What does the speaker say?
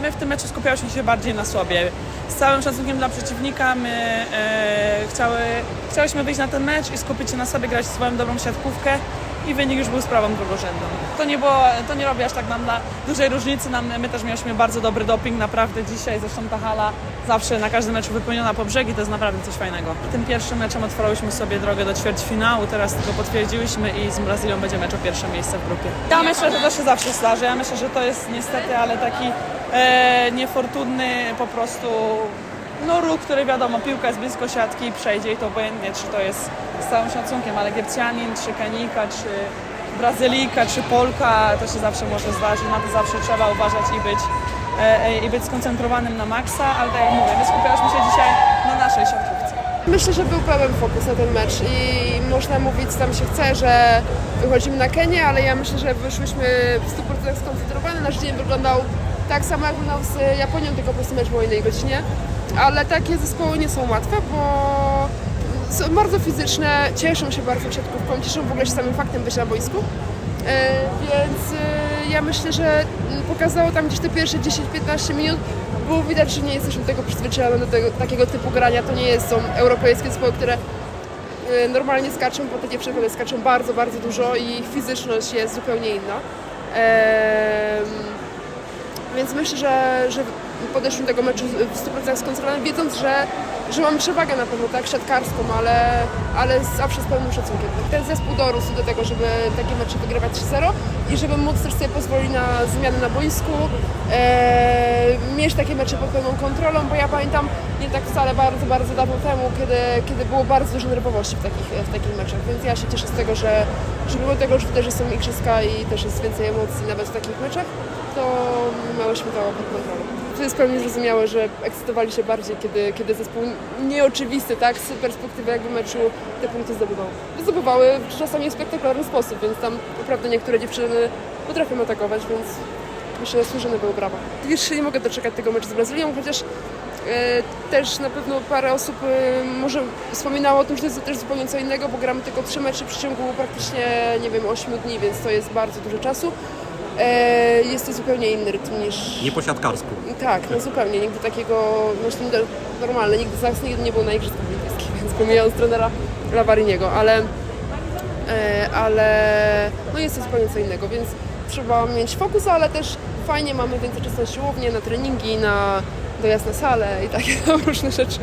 My w tym meczu skupiałyśmy się bardziej na sobie. Z całym szacunkiem dla przeciwnika my e, chciały, chciałyśmy wyjść na ten mecz i skupić się na sobie, grać swoją dobrą siatkówkę i wynik już był sprawą drugorzędną. To nie było, to nie robi aż tak nam dla dużej różnicy. Nam, my też mieliśmy bardzo dobry doping naprawdę dzisiaj, zresztą ta hala zawsze na każdym meczu wypełniona po brzegi, to jest naprawdę coś fajnego. Tym pierwszym meczem otworzyliśmy sobie drogę do ćwierćfinału, teraz tylko potwierdziłyśmy i z Brazylią będzie mecz o pierwsze miejsce w grupie. Ja myślę, że to się zawsze zdarzy, ja myślę, że to jest niestety, ale taki e, niefortunny po prostu no ruch, który wiadomo, piłka jest blisko siatki i przejdzie i to obojętnie, czy to jest z całym szacunkiem, ale Egipcjanin, czy Kenika, czy Brazylijka, czy Polka, to się zawsze może zdarzyć, na to zawsze trzeba uważać i być, e, i być skoncentrowanym na maksa, ale tak jak mówię, my skupialiśmy się dzisiaj na naszej siatkówce. Myślę, że był pełen fokus na ten mecz i można mówić, tam się chce, że wychodzimy na Kenię, ale ja myślę, że wyszłyśmy w 100% skoncentrowane. Nasz dzień wyglądał tak samo jak wyglądał z Japonią, tylko po prostu mecz był o innej godzinie. Ale takie zespoły nie są łatwe, bo są bardzo fizyczne, cieszą się bardzo siatkówką, cieszą w ogóle się samym faktem bycia na boisku. E, Więc e, ja myślę, że pokazało tam gdzieś te pierwsze 10-15 minut. Było widać, że nie jesteśmy tego przyzwyczajone do tego, takiego typu grania. To nie jest, są europejskie zespoły, które e, normalnie skaczą, bo te dziewczyny skaczą bardzo, bardzo dużo i fizyczność jest zupełnie inna. Więc myślę, że, że podeszliśmy do tego meczu w 100% skoncentrowanym, wiedząc, że, że mam przewagę na pewno, tak, siatkarską, ale, ale zawsze z pełnym szacunkiem. Ten zespół dorósł do tego, żeby takie mecze wygrywać 3-0 i żeby móc też sobie pozwolić na zmiany na boisku, e, mieć takie mecze pod pełną kontrolą, bo ja pamiętam nie tak wcale bardzo, bardzo dawno temu, kiedy, kiedy było bardzo dużo nerwowości w takich, w takich meczach, więc ja się cieszę z tego, że, że mimo tego, że też są igrzyska i też jest więcej emocji nawet w takich meczach, to miałyśmy to pod kontrolą. Jest pełnie zrozumiałe, że ekscytowali się bardziej, kiedy, kiedy zespół nieoczywisty, tak, z perspektywy jakby meczu te punkty zdobywał. Zdobywały czasami w spektakularny sposób, więc tam naprawdę niektóre dziewczyny potrafią atakować, więc myślę, że zasłużone były brawa. Jeszcze nie mogę doczekać tego meczu z Brazylią, chociaż e, też na pewno parę osób e, może wspominało o tym, że to jest też zupełnie co innego, bo gramy tylko trzy mecze w przeciągu praktycznie, nie wiem, 8 dni, więc to jest bardzo dużo czasu. E, jest to zupełnie inny rytm niż... Nie po siatkarsku. Tak, no zupełnie. Nigdy takiego, myślę, że normalne, nigdy Zaks nigdy nie był na Igrzyskach Olimpijskich, więc pomijając trenera Lawariniego, ale, e, ale no jest to zupełnie co innego, więc trzeba mieć fokus, ale też fajnie mamy więcej czasu na siłownię, na treningi, na dojazd na salę i takie różne rzeczy.